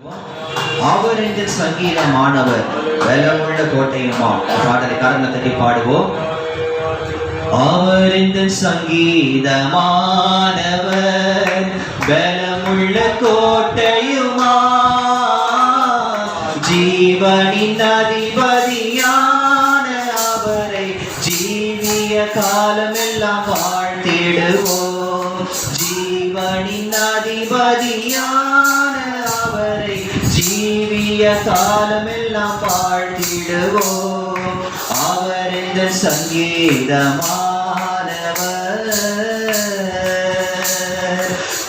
அவர் சங்கீதமானவர் பலமுள்ள கோட்டையுமா பாடலை கரங்களை தட்டி பாடுவோம். அவர் சங்கீதமானவர் பலமுள்ள கோட்டையுமா ஜீவனின் அதிபதியான அவரை ஜீவிய காலமெல்லாம் வாழ்த்திடுவோம். ஜீவனின் அதிபதியான ஜீவிய காலமெல்லாம் வாழ்த்திடுவோம் அவர் இந்த சங்கீதமானவர்.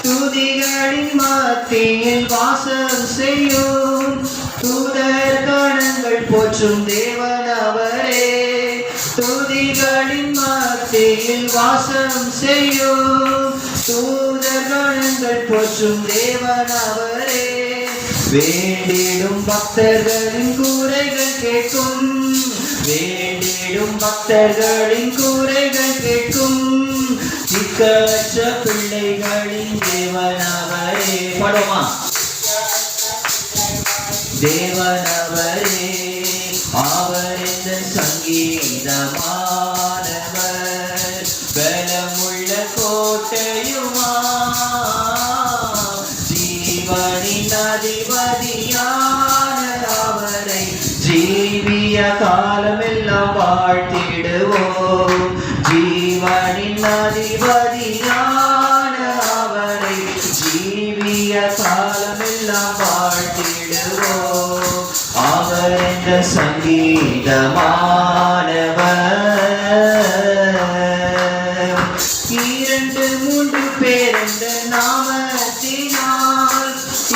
துதிகளின் மத்தியில் வாசம் செய்யும். தூதர் கணங்கள் போற்றும் தேவன் அவரே. துதிகளின் மத்தியில் வாசம் செய்யும். தூதர் கணங்கள் போற்றும் தேவன் அவரே. வேண்டிடும் பக்தர்களின் கூரைகள் கேட்கும். வேண்டிடும் பக்தர்களின் கூரைகள் கேட்கும். சிக்கற்ற பிள்ளைகளின் தேவனவரே. படமா தேவனவரே. ஜீவிய காலமெல்லாம் வாழ்த்திடுவோம். ஜீவனின் அதிபதியான அவரை ஜீவிய காலமெல்லாம் வாழ்த்திடுவோம். அவர் என்ற சங்கீதமானவர். இரண்டு மூன்று பேர் என்ற நாமத்தினால்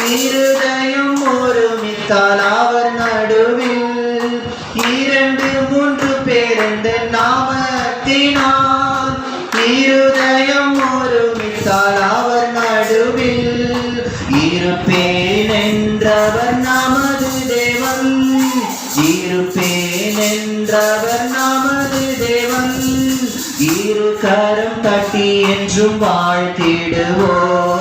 இருதயம் ஒருமித்தால் அவர் இரண்டு மூன்று பேர் என்ற நாமத்தினால் இருதயம் ஒருமித்தால் அவர் நடுவில் இருப்பேன் என்றவர் நமது தேவன். இருப்பேன் என்றவர் நமது தேவன். இரு கரம் தட்டி என்றும் வாழ்த்திடுவோம்.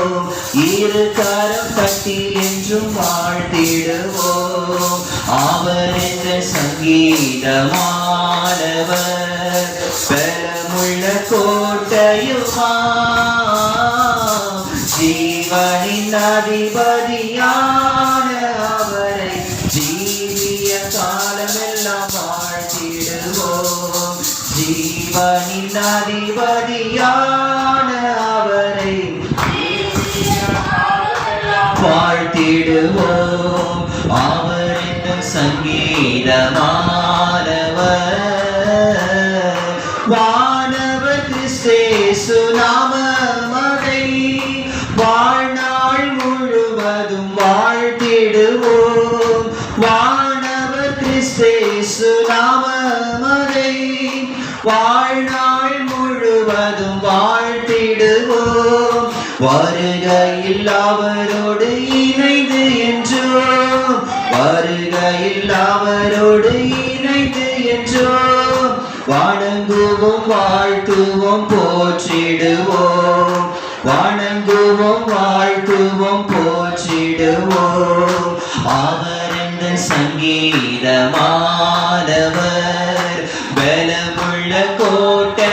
இரு கரம் தட்டி என்றும் வாழ்த்திடுவோம் அவர் என்ற சங்கீதமானவர் பலமுள்ள கோட்டையுமா ஜீவனின் அதிபதியான அவரை ஜீவிய காலமெல்லாம் வாழ்த்திடுவோம் ஜீவனின் அதிபதியான அவரை வாழ்த்திடுவோம் அவரின் சங்கீதமானவர். வானவர் கிறிஸ்தேசு நாமமதை. வாழ்நாள் முழுவதும் வாழ்த்திடுவோம். வானவர் கிறிஸ்தேசு நாமமதை. வாழ்நாள் முழுவதும் வாழ்த்திடுவோம். வருகையில் அவரோடு இணைந்து என்றோம் வருகையில் அவரோடு இணைந்து என்றோம் வணங்குவோம் வாழ்த்துவோம் போற்றிடுவோம். வணங்குவோம் வாழ்த்துவோம் போற்றிடுவோம். அவர் இந்த சங்கீதமானவர் பலமுள்ள கோட்டை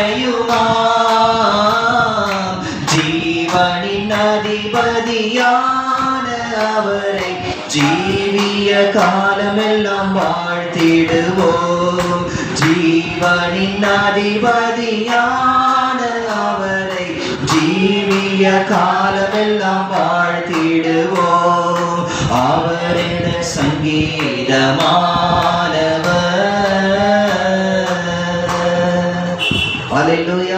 ஜீவிய காலமெல்லாம் வாழ்த்திடுவோம். ஜீவனின் அதிபதியான அவரை ஜீவிய காலமெல்லாம் வாழ்த்திடுவோம். அவரின் சங்கீதமானவர். அலையிலுய